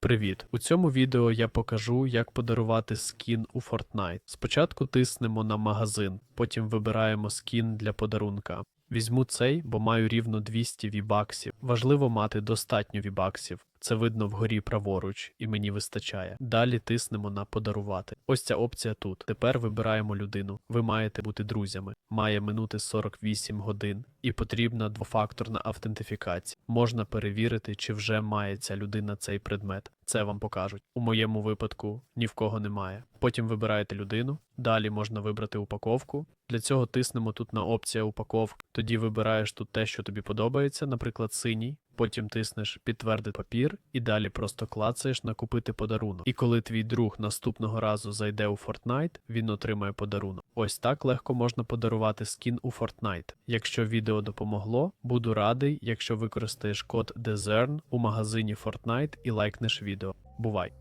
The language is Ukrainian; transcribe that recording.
Привіт! У цьому відео я покажу, як подарувати скін у Fortnite. Спочатку тиснемо на магазин, потім вибираємо скін для подарунка. Візьму цей, бо маю рівно 200 вібаксів. Важливо мати достатньо вібаксів. Це видно вгорі праворуч, і мені вистачає. Далі тиснемо на подарувати. Ось ця опція тут. Тепер вибираємо людину. Ви маєте бути друзями. Має минути 48 годин, і потрібна двофакторна автентифікація. Можна перевірити, чи вже має ця людина цей предмет. Це вам покажуть. У моєму випадку ні в кого немає. Потім вибираєте людину. Далі можна вибрати упаковку. Для цього тиснемо тут на опція упаковки. Тоді вибираєш тут те, що тобі подобається, наприклад, синій. Потім тиснеш підтвердити папір і далі просто клацаєш на купити подарунок. І коли твій друг наступного разу зайде у Fortnite, він отримає подарунок. Ось так легко можна подарувати скін у Fortnite. Якщо відео допомогло, буду радий, якщо використаєш код DEZERN у магазині Fortnite і лайкнеш відео. Бувай!